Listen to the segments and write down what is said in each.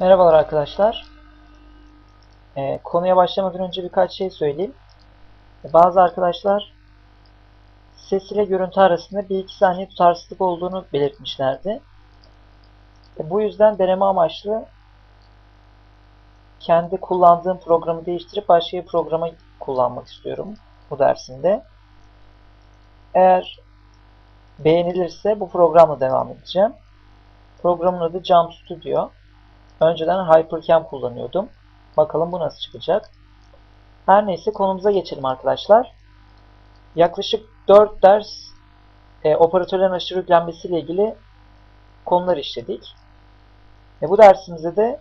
Merhabalar arkadaşlar. Ee, konuya başlamadan önce birkaç şey söyleyeyim. Bazı arkadaşlar ses ile görüntü arasında bir iki saniye tutarsızlık olduğunu belirtmişlerdi. E, bu yüzden deneme amaçlı kendi kullandığım programı değiştirip başka bir programı kullanmak istiyorum bu dersimde. Eğer beğenilirse bu programla devam edeceğim. Programın adı Jump Studio. Önceden Hypercam kullanıyordum. Bakalım bu nasıl çıkacak. Her neyse konumuza geçelim arkadaşlar. Yaklaşık 4 ders e, operatörlerin aşırı yüklenmesi ile ilgili konular işledik. E, bu dersimizde de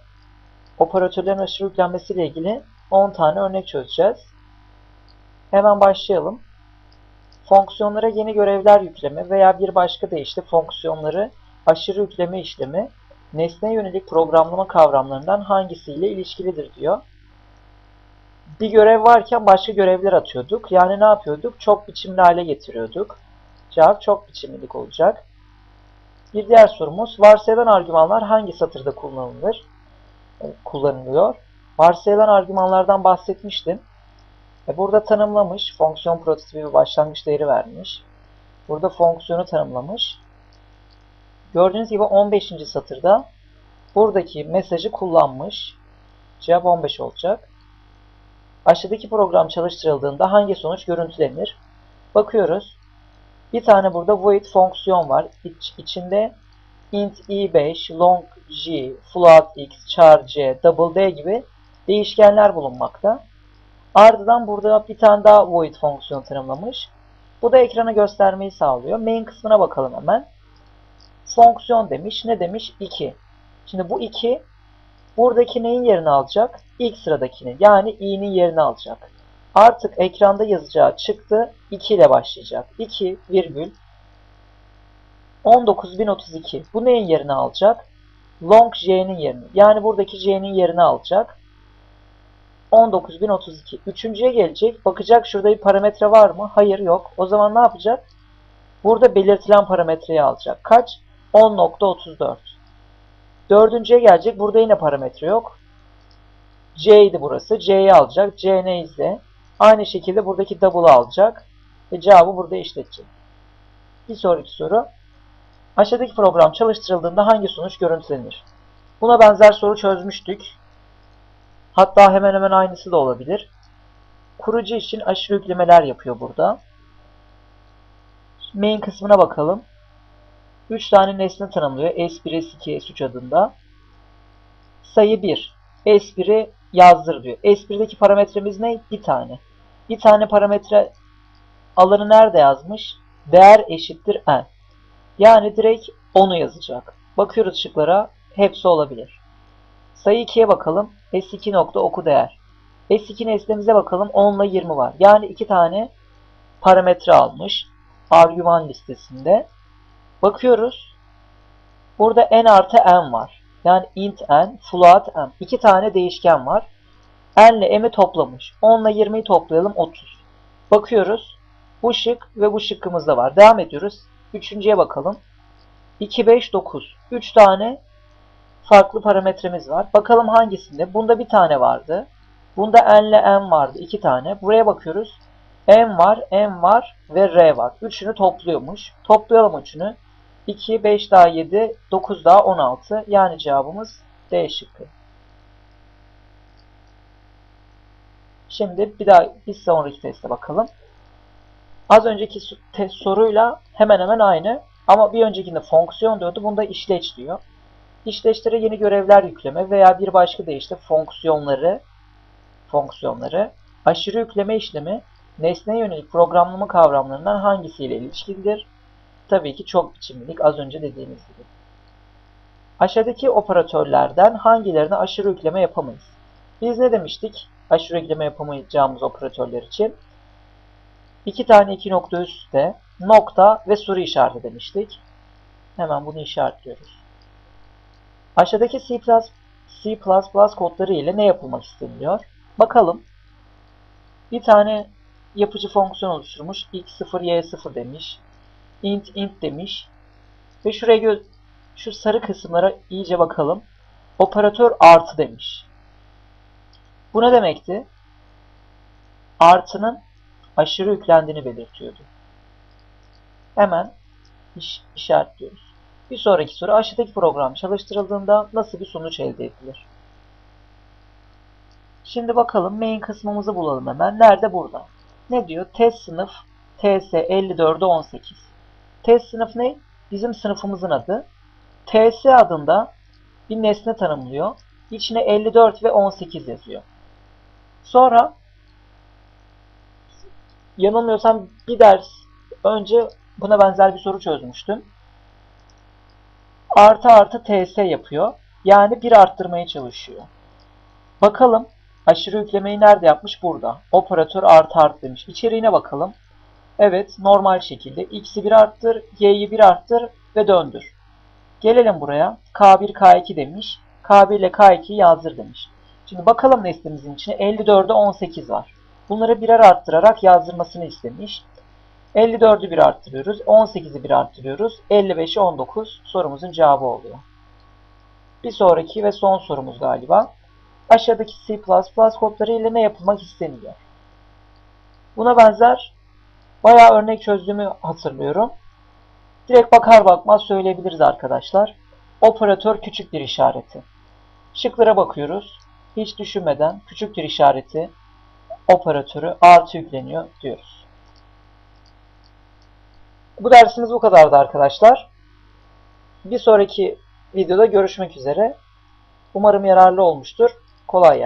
operatörlerin aşırı yüklenmesi ile ilgili 10 tane örnek çözeceğiz. Hemen başlayalım. Fonksiyonlara yeni görevler yükleme veya bir başka deyişle fonksiyonları aşırı yükleme işlemi nesne yönelik programlama kavramlarından hangisiyle ilişkilidir diyor. Bir görev varken başka görevler atıyorduk. Yani ne yapıyorduk? Çok biçimli hale getiriyorduk. Cevap çok biçimlilik olacak. Bir diğer sorumuz varsayılan argümanlar hangi satırda kullanılır? kullanılıyor. Varsayılan argümanlardan bahsetmiştim. E burada tanımlamış, fonksiyon prototipi ve başlangıç değeri vermiş. Burada fonksiyonu tanımlamış. Gördüğünüz gibi 15. satırda buradaki mesajı kullanmış. Cevap 15 olacak. Aşağıdaki program çalıştırıldığında hangi sonuç görüntülenir? Bakıyoruz. Bir tane burada void fonksiyon var. İç, içinde int i5, long g, float x, char c, double d gibi değişkenler bulunmakta. Ardından burada bir tane daha void fonksiyonu tanımlamış. Bu da ekrana göstermeyi sağlıyor. Main kısmına bakalım hemen fonksiyon demiş. Ne demiş? 2. Şimdi bu 2 buradaki neyin yerini alacak? İlk sıradakini yani i'nin yerini alacak. Artık ekranda yazacağı çıktı 2 ile başlayacak. 2 virgül 19032. Bu neyin yerini alacak? Long j'nin yerini. Yani buradaki j'nin yerini alacak. 19032. Üçüncüye gelecek. Bakacak şurada bir parametre var mı? Hayır yok. O zaman ne yapacak? Burada belirtilen parametreyi alacak. Kaç? 10.34. Dördüncüye gelecek. Burada yine parametre yok. C idi burası. C'yi alacak. C neyse. Aynı şekilde buradaki double'ı alacak. Ve cevabı burada işletecek. Bir sonraki soru. Aşağıdaki program çalıştırıldığında hangi sonuç görüntülenir? Buna benzer soru çözmüştük. Hatta hemen hemen aynısı da olabilir. Kurucu için aşırı yüklemeler yapıyor burada. Main kısmına bakalım. 3 tane nesne tanımlıyor. S1, S2, S3 adında. Sayı 1. S1'i yazdır diyor. S1'deki parametremiz ne? Bir tane. Bir tane parametre alanı nerede yazmış? Değer eşittir n. Yani direkt onu yazacak. Bakıyoruz şıklara. Hepsi olabilir. Sayı 2'ye bakalım. S2 nokta oku değer. S2 nesnemize bakalım. 10 ile 20 var. Yani iki tane parametre almış. Argüman listesinde. Bakıyoruz. Burada n artı n var. Yani int n, float n. İki tane değişken var. n ile m'i toplamış. 10 ile 20'yi toplayalım 30. Bakıyoruz. Bu şık ve bu şıkkımız da var. Devam ediyoruz. Üçüncüye bakalım. 2, 5, 9. 3 tane farklı parametremiz var. Bakalım hangisinde? Bunda bir tane vardı. Bunda n ile m vardı. iki tane. Buraya bakıyoruz. m var, m var ve r var. Üçünü topluyormuş. Toplayalım üçünü. 2, 5 daha 7, 9 daha 16. Yani cevabımız D şıkkı. Şimdi bir daha bir sonraki teste bakalım. Az önceki soruyla hemen hemen aynı. Ama bir öncekinde fonksiyon diyordu. Bunda işleç diyor. İşleçlere yeni görevler yükleme veya bir başka deyişle fonksiyonları fonksiyonları aşırı yükleme işlemi nesneye yönelik programlama kavramlarından hangisiyle ilişkilidir? Tabii ki çok biçimlilik az önce dediğimiz gibi. Aşağıdaki operatörlerden hangilerine aşırı yükleme yapamayız? Biz ne demiştik aşırı yükleme yapamayacağımız operatörler için? İki tane iki nokta üstte nokta ve soru işareti demiştik. Hemen bunu işaretliyoruz. Aşağıdaki C++, C++ kodları ile ne yapılmak isteniyor? Bakalım. Bir tane yapıcı fonksiyon oluşturmuş. x0, y0 demiş. İnt int demiş. Ve şuraya şu sarı kısımlara iyice bakalım. operatör artı demiş. Bu ne demekti? Artının aşırı yüklendiğini belirtiyordu. Hemen iş, işaretliyoruz. Bir sonraki soru aşağıdaki program çalıştırıldığında nasıl bir sonuç elde edilir? Şimdi bakalım main kısmımızı bulalım hemen. Nerede? Burada. Ne diyor? Test sınıf TS 54'e 18. Test sınıf ne? Bizim sınıfımızın adı. TS adında bir nesne tanımlıyor. İçine 54 ve 18 yazıyor. Sonra yanılmıyorsam bir ders önce buna benzer bir soru çözmüştüm. Artı artı TS yapıyor. Yani bir arttırmaya çalışıyor. Bakalım aşırı yüklemeyi nerede yapmış? Burada. Operatör artı art demiş. İçeriğine bakalım. Evet normal şekilde x'i 1 arttır, y'yi 1 arttır ve döndür. Gelelim buraya. K1, K2 demiş. K1 ile K2'yi yazdır demiş. Şimdi bakalım nesnemizin içine 54'e 18 var. Bunları birer arttırarak yazdırmasını istemiş. 54'ü 1 arttırıyoruz. 18'i 1 arttırıyoruz. 55'i 19 sorumuzun cevabı oluyor. Bir sonraki ve son sorumuz galiba. Aşağıdaki C++ kodları ile ne yapılmak isteniyor? Buna benzer bayağı örnek çözdüğümü hatırlıyorum. Direkt bakar bakmaz söyleyebiliriz arkadaşlar. Operatör küçük bir işareti. Şıklara bakıyoruz. Hiç düşünmeden küçük bir işareti operatörü artı yükleniyor diyoruz. Bu dersimiz bu kadardı arkadaşlar. Bir sonraki videoda görüşmek üzere. Umarım yararlı olmuştur. Kolay gelsin.